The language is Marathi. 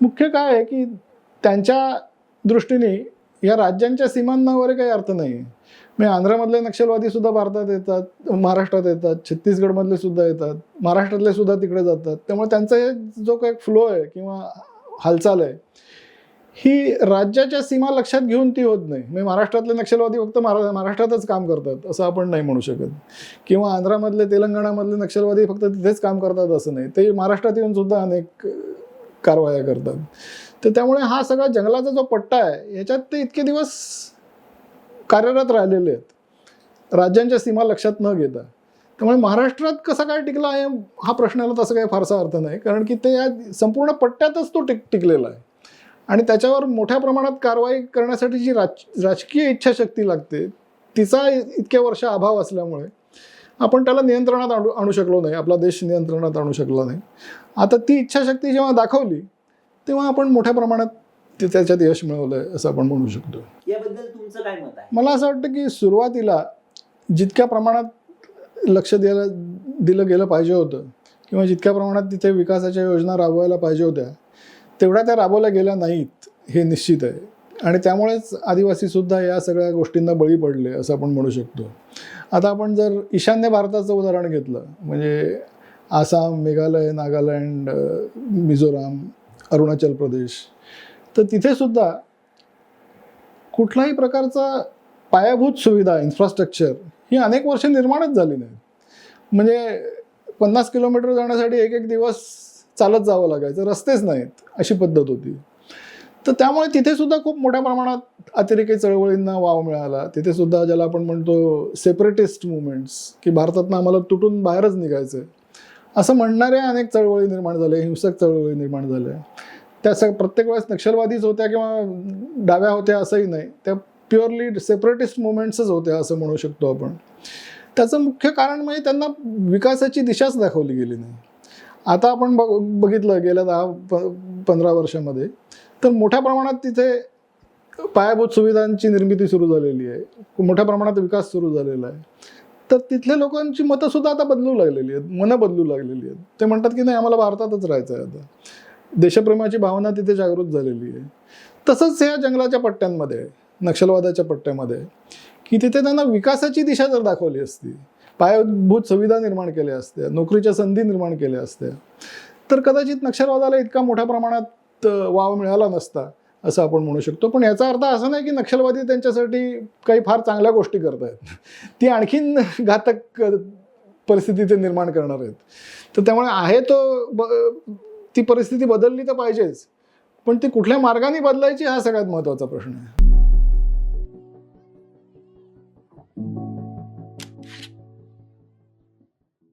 मुख्य काय आहे की त्यांच्या दृष्टीने या राज्यांच्या सीमांना वगैरे काही अर्थ नाही. म्हणजे आंध्रामधले नक्षलवादी सुद्धा भारतात येतात महाराष्ट्रात येतात छत्तीसगडमधले सुद्धा येतात महाराष्ट्रातले सुद्धा तिकडे जातात. त्यामुळे त्यांचा हे जो काही फ्लो आहे किंवा हालचाल आहे ही राज्याच्या सीमा लक्षात घेऊन ती होत नाही. म्हणजे महाराष्ट्रातले नक्षलवादी फक्त महारा महाराष्ट्रातच काम करतात असं आपण नाही म्हणू शकत. किंवा आंध्रामधले तेलंगणामधले नक्षलवादी फक्त तिथेच काम करतात असं नाही. ते महाराष्ट्रात येऊन सुद्धा अनेक कारवाया करतात. तर त्यामुळे हा सगळा जंगलाचा जो पट्टा आहे याच्यात ते इतके दिवस कार्यरत राहिलेले आहेत. राज्यांच्या सीमा लक्षात न घेता. त्यामुळे महाराष्ट्रात कसा काय टिकला आहे हा प्रश्नाला तसं काही फारसा अर्थ नाही. कारण की ते या संपूर्ण पट्ट्यातच तो टिक टिकलेला आहे. आणि त्याच्यावर मोठ्या प्रमाणात कारवाई करण्यासाठी जी राज राजकीय इच्छाशक्ती लागते तिचा इतक्या वर्ष अभाव असल्यामुळे आपण त्याला नियंत्रणात आणू आणू शकलो नाही. आपला देश नियंत्रणात आणू शकला नाही. आता ती इच्छाशक्ती जेव्हा दाखवली तेव्हा आपण मोठ्या प्रमाणात ते त्याच्यात यश मिळवलं आहे असं आपण म्हणू शकतो. याबद्दल तुमचं काय मत आहे? मला असं वाटतं की सुरुवातीला जितक्या प्रमाणात लक्ष द्यायला दिलं गेलं पाहिजे होतं किंवा जितक्या प्रमाणात तिथे विकासाच्या योजना राबवायला पाहिजे होत्या तेवढ्या त्या राबवल्या गेल्या नाहीत हे निश्चित आहे. आणि त्यामुळेच आदिवासीसुद्धा या सगळ्या गोष्टींना बळी पडले असं आपण म्हणू शकतो. आता आपण जर ईशान्य भारताचं उदाहरण घेतलं म्हणजे आसाम मेघालय नागालँड मिझोराम अरुणाचल प्रदेश तर तिथे सुद्धा प्रकारचा पायाभूत सुविधा इन्फ्रास्ट्रक्चर ही अनेक वर्ष निर्माणच झाली नाही. म्हणजे पन्नास किलोमीटर जाण्यासाठी एक एक दिवस चालत जावं लागायचं रस्तेच नाहीत अशी पद्धत होती. तर त्यामुळे तिथे सुद्धा खूप मोठ्या प्रमाणात अतिरेकी चळवळींना वाव मिळाला. तिथे सुद्धा ज्याला आपण म्हणतो सेपरेटिस्ट मुवमेंट्स की भारतातनं आम्हाला तुटून बाहेरच निघायचं आहे असं म्हणणाऱ्या अनेक चळवळी निर्माण झाल्या हिंसक चळवळी निर्माण झाल्या. त्या सग प्रत्येक वेळेस नक्षलवादीच होत्या किंवा डाव्या होत्या असंही नाही. त्या प्युअरली सेपरेटिस्ट मुवमेंट्सच होत्या असं म्हणू शकतो आपण. त्याचं मुख्य कारण म्हणजे त्यांना विकासाची दिशाच दाखवली गेली नाही. आता आपण बघ बघितलं गेल्या दहा प पंधरा वर्षामध्ये तर मोठ्या प्रमाणात तिथे पायाभूत सुविधांची निर्मिती सुरू झालेली आहे. मोठ्या प्रमाणात विकास सुरू झालेला आहे. तर तिथल्या लोकांची मतं सुद्धा आता बदलू लागलेली आहेत. मनं बदलू लागलेली आहेत. ते म्हणतात की नाही आम्हाला भारतातच राहायचं आहे आता. देशप्रेमाची भावना तिथे जागृत झालेली आहे. तसंच ह्या जंगलाच्या पट्ट्यांमध्ये नक्षलवादाच्या पट्ट्यामध्ये की तिथे त्यांना विकासाची दिशा जर दाखवली असती पायाभूत सुविधा निर्माण केल्या असत्या नोकरीच्या संधी निर्माण केल्या असत्या तर कदाचित नक्षलवादाला इतका मोठ्या प्रमाणात वाव मिळाला नसता असं आपण म्हणू शकतो. पण याचा अर्थ असा नाही की नक्षलवादी त्यांच्यासाठी काही फार चांगल्या गोष्टी करत आहेत ती आणखीन घातक परिस्थिती ते निर्माण करणार आहेत. तर त्यामुळे आहे तो ब ती परिस्थिती बदलली तर पाहिजेच. पण ती कुठल्या मार्गाने बदलायची हा सगळ्यात महत्त्वाचा प्रश्न आहे.